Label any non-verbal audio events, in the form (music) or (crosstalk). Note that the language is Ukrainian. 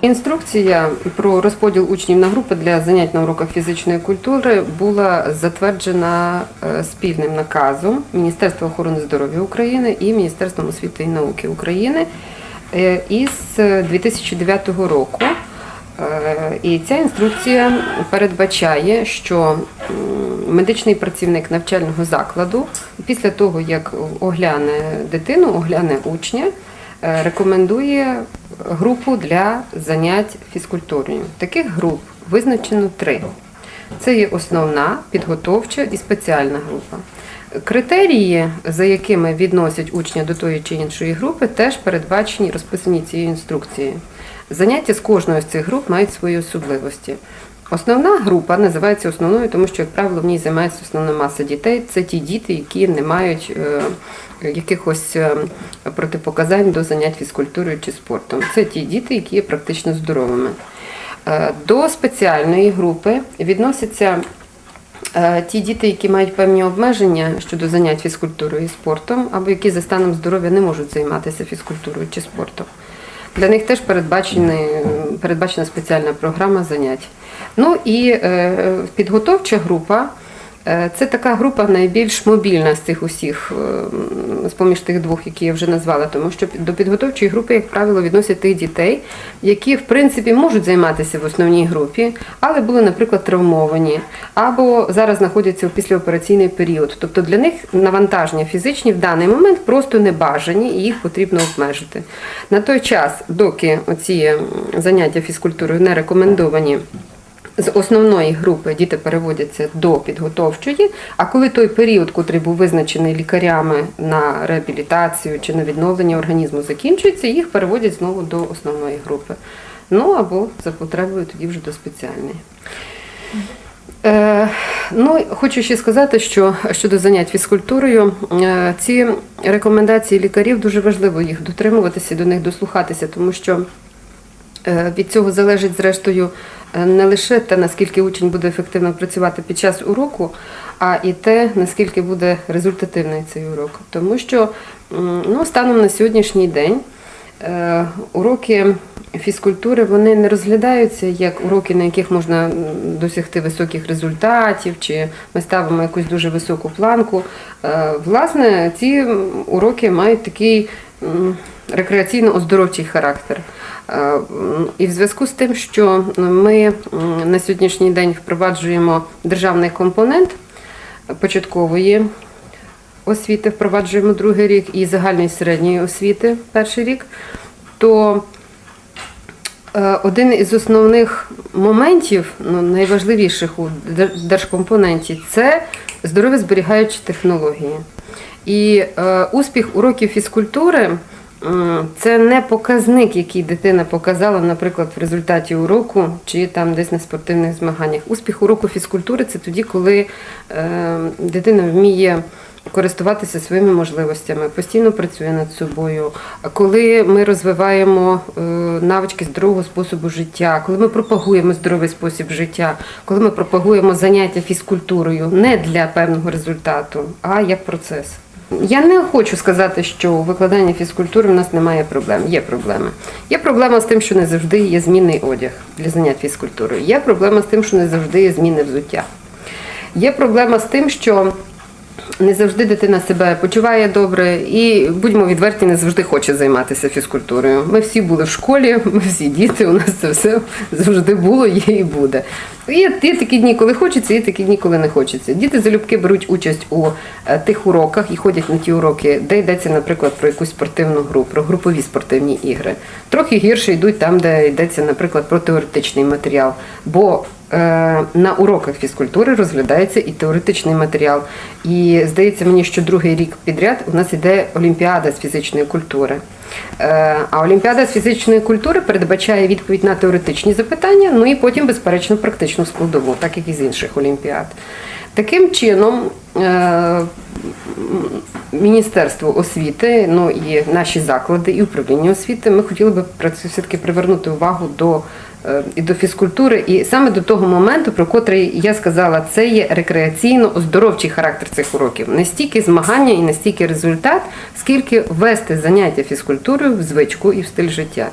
Інструкція про розподіл учнів на групи для занять на уроках фізичної культури була затверджена е, спільним наказом Міністерства охорони здоров'я України і Міністерством освіти і науки України е, із 2009 року. Е, І ця інструкція передбачає, що медичний працівник навчального закладу після того, як огляне дитину, огляне учня, рекомендує групу для занять фізкультурою. Таких груп визначено три. Це є основна, підготовча і спеціальна група. Критерії, за якими відносять учня до тої чи іншої групи, теж передбачені, розписані цією інструкцією. Заняття з кожної з цих груп мають свої особливості. Основна група називається основною, тому що, як правило, в ній займається основна маса дітей. Це ті діти, які не мають е, якихось е, протипоказань до занять фізкультурою чи спортом. Це ті діти, які є практично здоровими. Е, До спеціальної групи відносяться ті діти, які мають певні обмеження щодо занять фізкультурою і спортом, або які за станом здоров'я не можуть займатися фізкультурою чи спортом. Для них теж передбачена спеціальна програма занять. Ну і е, підготовча група це така група найбільш мобільна з цих усіх, е, з поміж тих двох, які я вже назвала, тому що до підготовчої групи, як правило, відносять тих дітей, які в принципі можуть займатися в основній групі, але були, наприклад, травмовані, або зараз знаходяться у післяопераційний період. Тобто для них навантаження фізичні в даний момент просто не бажані і їх потрібно обмежити. На той час, доки оці заняття фізкультурою не рекомендовані. З основної групи діти переводяться до підготовчої, а коли той період, котрий був визначений лікарями на реабілітацію чи на відновлення організму, закінчується, їх переводять знову до основної групи. Ну або за потребою тоді вже до спеціальної. Е, ну, хочу ще сказати, що щодо занять фізкультурою, е, ці рекомендації лікарів дуже важливо їх дотримуватися до них дослухатися, тому що Від цього залежить, зрештою, е, не лише те, наскільки учень буде ефективно працювати під час уроку, а і те, наскільки буде результативний цей урок. Тому що ну, станом на сьогоднішній день е, уроки фізкультури вони не розглядаються як уроки, на яких можна досягти високих результатів, чи ми ставимо якусь дуже високу планку. Е, Власне, ці уроки мають такий рекреаційно-оздоровчий характер. Е, І в зв'язку з тим, що ми на сьогоднішній день впроваджуємо державний компонент початкової освіти, впроваджуємо другий рік і загальної середньої освіти перший рік, то Е, Один із основних моментів, ну, найважливіших у держкомпоненті, це здоров'я зберігаючі технології. І е, успіх уроків фізкультури це не показник, який дитина показала, наприклад, в результаті уроку чи там десь на спортивних змаганнях. Успіх уроку фізкультури це тоді, коли е, дитина вміє користуватися своїми можливостями, постійно працює над собою. Коли ми розвиваємо е, навички здорового способу життя, коли ми пропагуємо здоровий спосіб життя, коли ми пропагуємо заняття фізкультурою не для певного результату, а як процес. Я не хочу сказати, що у викладанні фізкультури в нас немає проблем. Є проблеми. Є проблема з тим, що не завжди є змінний одяг для занять фізкультурою. Є проблема з тим, що не завжди є зміни взуття. Є проблема з тим, що не завжди дитина себе почуває добре і, будьмо відверті, не завжди хоче займатися фізкультурою. Ми всі були в школі, (laughs) ми всі діти, у нас це все завжди було, є і буде. Є, такі дні, коли хочеться, є такі дні, коли не хочеться. Діти залюбки беруть участь у е, тих уроках і ходять на ті уроки, де йдеться, наприклад, про якусь спортивну гру, про групові спортивні ігри. Трохи гірше йдуть там, де йдеться, наприклад, про теоретичний матеріал. Бо на уроках фізкультури розглядається і теоретичний матеріал. І здається мені, що другий рік підряд у нас іде Олімпіада з фізичної культури. Е, А Олімпіада з фізичної культури передбачає відповідь на теоретичні запитання, ну і потім, безперечно, практичну складову, так як і з інших олімпіад. Таким чином, е, Міністерство освіти, ну і наші заклади, і управління освіти, ми хотіли би все-таки привернути увагу до, е, і до фізкультури, і саме до того моменту, про котрий я сказала, це є рекреаційно-оздоровчий характер цих уроків. Не стільки змагання і не стільки результат, скільки ввести заняття фізкультурою в звичку і в стиль життя.